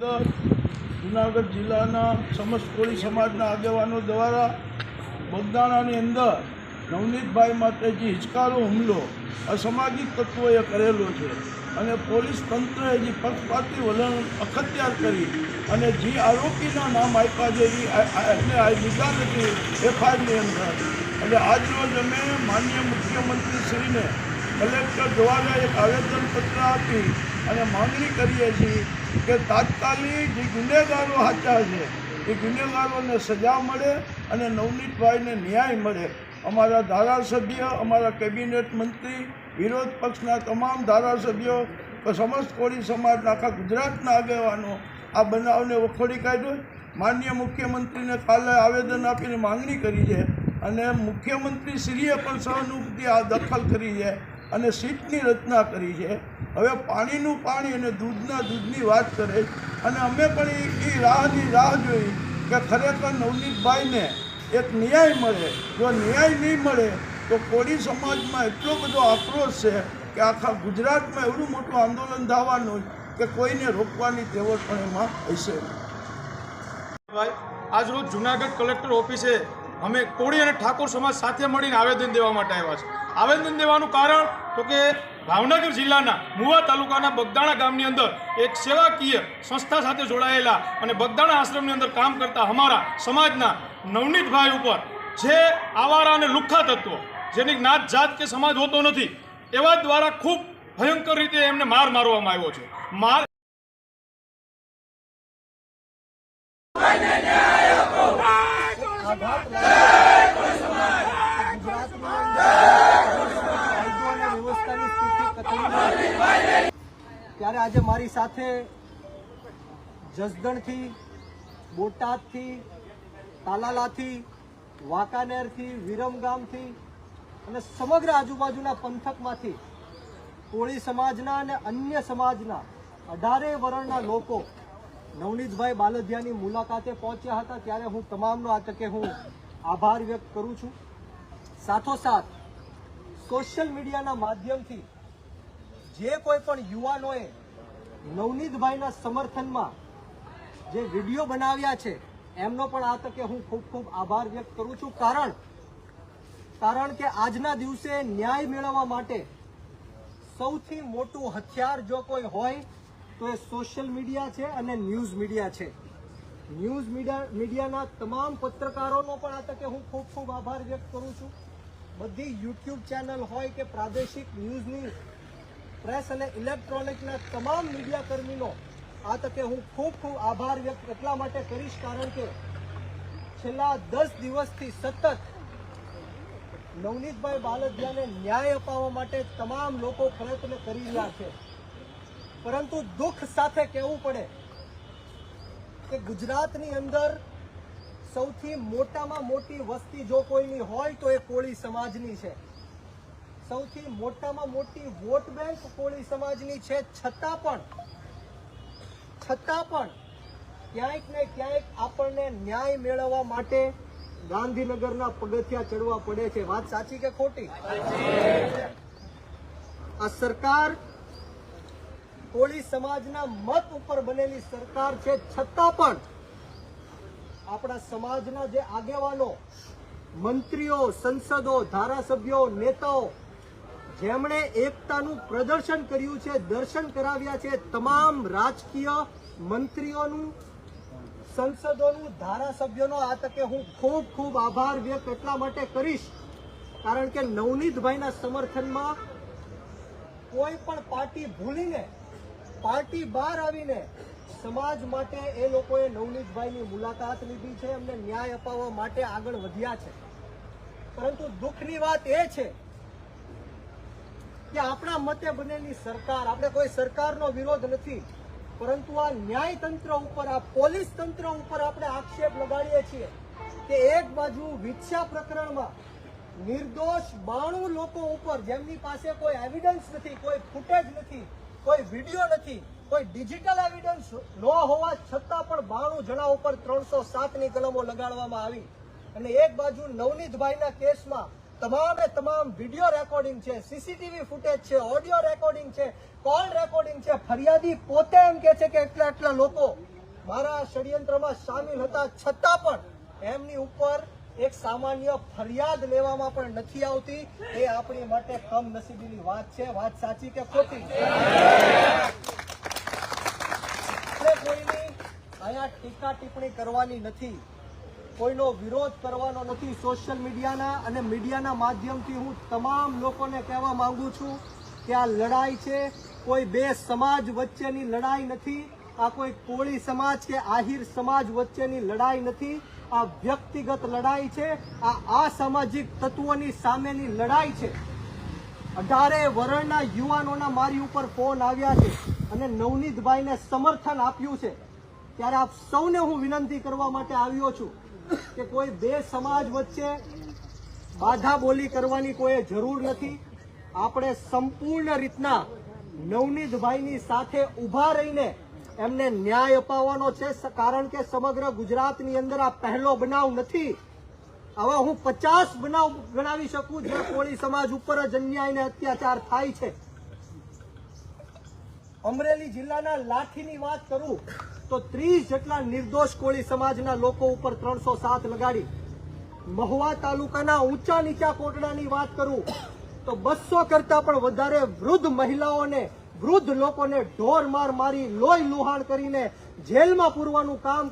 જુનાગઢ જિલ્લાના સમસ્ત કોળી સમાજના આગેવાનો દ્વારા બગદાણાની અંદર નવનીતભાઈ માટે જે હિચકારો, હુમલો, અસામાજિક તત્વોએ કરેલો છે. અને પોલીસ તંત્રએ જે પક્ષપાતી વલણ અખત્યાર કરી અને જે આરોપીના નામ આપ્યા છે, એ લીધા નથી એફઆઈઆરની અંદર એટલે આજરોજ અમે માનનીય મુખ્યમંત્રીશ્રીને કલેક્ટર દ્વારા એક આવેદનપત્ર આપી અને માંગણી કરીએ છીએ કે તાત્કાલિક જે ગુનેગારો સાચા છે, એ ગુનેગારોને સજા મળે અને નવનીતભાઈને ન્યાય મળે. અમારા ધારાસભ્ય, અમારા કેબિનેટ મંત્રી, વિરોધ પક્ષના તમામ ધારાસભ્યો સમસ્ત કોળી સમાજના આખા ગુજરાતના આગેવાનો આ બનાવને વખોડી કાઢ્યો. માનનીય મુખ્યમંત્રીને કાલે આવેદન આપીને માંગણી કરી છે અને મુખ્યમંત્રીશ્રીએ પણ સહાનુભૂતિ આ દખલ કરી છે. અને સીટની રચના કરી છે. હવે પાણીનું પાણી અને દૂધના દૂધની વાત કરે અને અમે પણ એ- રાહની રાહ જોઈ કે ખરેખર નવનીતભાઈને એક ન્યાય મળે. જો ન્યાય નહીં મળે, તો કોળી સમાજમાં એટલો બધો આક્રોશ છે કે આખા ગુજરાતમાં એવડું મોટું આંદોલન થવાનું કે કોઈને રોકવાની તેવડ પણ એમાં હશે આજરોજ જુનાગઢ કલેક્ટર ઓફિસે અમે કોળી અને ઠાકોર સમાજ સાથે મળીને આવેદન દેવા માટે આવ્યા છે. આવેદન દેવાનું કારણ તો કે ભાવનગર જિલ્લાના મુવા તાલુકાના બગદાણા ગામની અંદર એક સેવાકીય સંસ્થા સાથે જોડાયેલા અને બગદાણા આશ્રમની અંદર કામ કરતા અમારા સમાજના નવનીતભાઈ ઉપર જે આવારા અને લુખ્ખા તત્વો, જેની જ્ઞાત જાત કે સમાજ હોતો નથી, એવા દ્વારા ખૂબ ભયંકર રીતે એમને માર મારવામાં આવ્યો છે. માર ત્યારે આજે મારી સાથે જસદણથી, બોટાદથી, તાલાલાથી, વાંકાનેરથી, વિરમગામથી અને સમગ્ર આજુબાજુના પંથકમાંથી કોળી સમાજના અને અન્ય સમાજના અઢારે વર્ણના લોકો નવનીતભાઈ બાલધિયાની મુલાકાતે પહોંચ્યા હતા. ત્યારે હું તમામનો આ તકે હું આભાર વ્યક્ત કરું છું. સાથોસાથ સોશિયલ મીડિયાના માધ્યમથી જે કોઈ પણ યુવાનોએ નવનીતભાઈના સમર્થનમાં જે વીડિયો બનાવ્યા છે, એમનો પણ આ તકે હું ખૂબ ખૂબ આભાર વ્યક્ત કરું છું. કારણ કારણ કે આજના દિવસે ન્યાય મેળવવા માટે સૌથી મોટું હથિયાર જો કોઈ હોય, તો એ સોશિયલ મીડિયા છે અને ન્યૂઝ મીડિયા છે. ન્યૂઝ મીડિયા, મીડિયાના તમામ પત્રકારોનો પણ આ તકે હું ખૂબ ખૂબ આભાર વ્યક્ત કરું છું. બધી યુટ્યુબ ચેનલ હોય કે પ્રાદેશિક ન્યૂઝની પ્રેસ અને ઇલેક્ટ્રોનિકના તમામ મીડિયાકર્મીનો આ તકે હું ખૂબ ખૂબ આભાર વ્યક્ત એટલા માટે કરીશ કારણ કે છેલ્લા દસ દિવસથી સતત નવનીતભાઈ બાલદિયાને ન્યાય અપાવવા માટે તમામ લોકો પ્રયત્ન કરી રહ્યા છે. પરંતુ દુઃખ સાથે કહેવું પડે કે ગુજરાતની અંદર સૌથી મોટામાં મોટી વસ્તી જો કોઈની હોય તો એ કોળી સમાજની છે. સૌથી મોટામાં મોટી વોટ બેંક કોળી સમાજની છે. છતાં પણ છતાં પણ ક્યાંક ને ક્યાંક આપણને ન્યાય મેળવવા માટે ગાંધીનગરના પગથિયા ચડવા પડે છે. વાત સાચી કે ખોટી? આ સરકાર કોળી સમાજના મત ઉપર બનેલી સરકાર છે. છતાં પણ આપણા સમાજના જે આગેવાનો, મંત્રીઓ, સંસદો, ધારાસભ્યો, નેતાઓ જેમણે એકતાનું પ્રદર્શન કર્યું છે, દર્શન કરાવ્યા છે, તમામ રાજકીય મંત્રીઓનું, સંસદોનું, ધારાસભ્યોનો આ તકે હું ખૂબ ખૂબ આભાર વ્યક્ત એટલા માટે કરીશ. કારણ કે નવનીતભાઈના સમર્થનમાં કોઈ પણ પાર્ટી ભૂલીને, પાર્ટી બહાર આવીને સમાજ માટે એ લોકોએ નવનીતભાઈની મુલાકાત લીધી છે, એમને ન્યાય અપાવવા માટે આગળ વધ્યા છે. પરંતુ દુઃખની વાત એ છે કે આપણા મતે બનેલી સરકાર, આપણે કોઈ સરકારનો વિરોધ નથી, પરંતુ આ ન્યાય તંત્ર ઉપર, આ પોલીસ તંત્ર ઉપર આપણે આક્ષેપ લગાડીએ છીએ કે એક બાજુ વિક્ષા પ્રકરણમાં નિર્દોષ બાણું લોકો ઉપર, જેમની પાસે કોઈ એવિડન્સ નથી, કોઈ ફૂટેજ નથી, કોઈ વીડિયો નથી, કોઈ ડિજિટલ એવિડન્સ ન હોવા છતાં પણ બાણું જણા ઉપર ત્રણસો સાતની કલમો લગાડવામાં આવી. અને એક બાજુ નવનીતભાઈના કેસમાં તમામે તમામ વીડિયો રેકોર્ડિંગ છે, સીસીટીવી ફૂટેજ છે, ઓડિયો રેકોર્ડિંગ છે, કોલ રેકોર્ડિંગ છે. ફરિયાદી પોતે એમ કે છે કે એટલા એટલા લોકો મારા ષડયંત્રમાં સામેલ હતા. છતાં પણ એમની ઉપર એક સામાન્ય ફરિયાદ લેવામાં પણ નથી આવતી. એ આપણી માટે કમનસીબીની વાત છે. વાત સાચી કે ખોટી? કોઈની અહીંયા ટીકા ટિપ્પણી કરવાની નથી. કોઈનો વિરોધ કરવાનો નથી સોશિયલ મીડિયાના અને મીડિયાના માધ્યમથી હું તમામ લોકોને કહેવા માંગુ છું કે આ લડાઈ છે. કોઈ બે સમાજ વચ્ચેની લડાઈ નથી. આ કોઈ કોળી સમાજ કે આહિર સમાજ વચ્ચેની લડાઈ નથી. આ વ્યક્તિગત લડાઈ છે. આ અસામાજિક તત્વોની સામેની લડાઈ છે. અઢારે વરણના યુવાનોના મારી ઉપર ફોન આવ્યા છે અને નવનીતભાઈને સમર્થન આપ્યું છે. ત્યારે આપ સૌને હું વિનંતી કરવા માટે આવ્યો છું કે કોઈ બે સમાજ વચ્ચે બાધા બોલી કરવાની કોઈ જરૂર નથી. આપણે સંપૂર્ણ રીતના નવનીતભાઈની સાથે ઊભા રહીને એમને ન્યાય અપાવવાનો છે. કારણ કે સમગ્ર ગુજરાતની અંદર આ પહેલો બનાવ નથી. હવે હું પચાસ બનાવ ગણાવી શકું જે કોળી સમાજ ઉપર જ અન્યાય અત્યાચાર થાય છે. અમરેલી જિલ્લાના લાઠીની વાત કરું તો ત્રીસ જેટલા નિર્દોષ કોળી સમાજના લોકો ઉપર ત્રણસો સાત લગાડી. મહુવા તાલુકાના ઊંચા નીચા કોટડાની વાત કરું તો બસો કરતા પણ વધારે વૃદ્ધ મહિલાઓને, વૃદ્ધ લોકોને ઢોર માર મારી લોહી લુહાણ કરીને જેલમાં પૂરવાનું કામ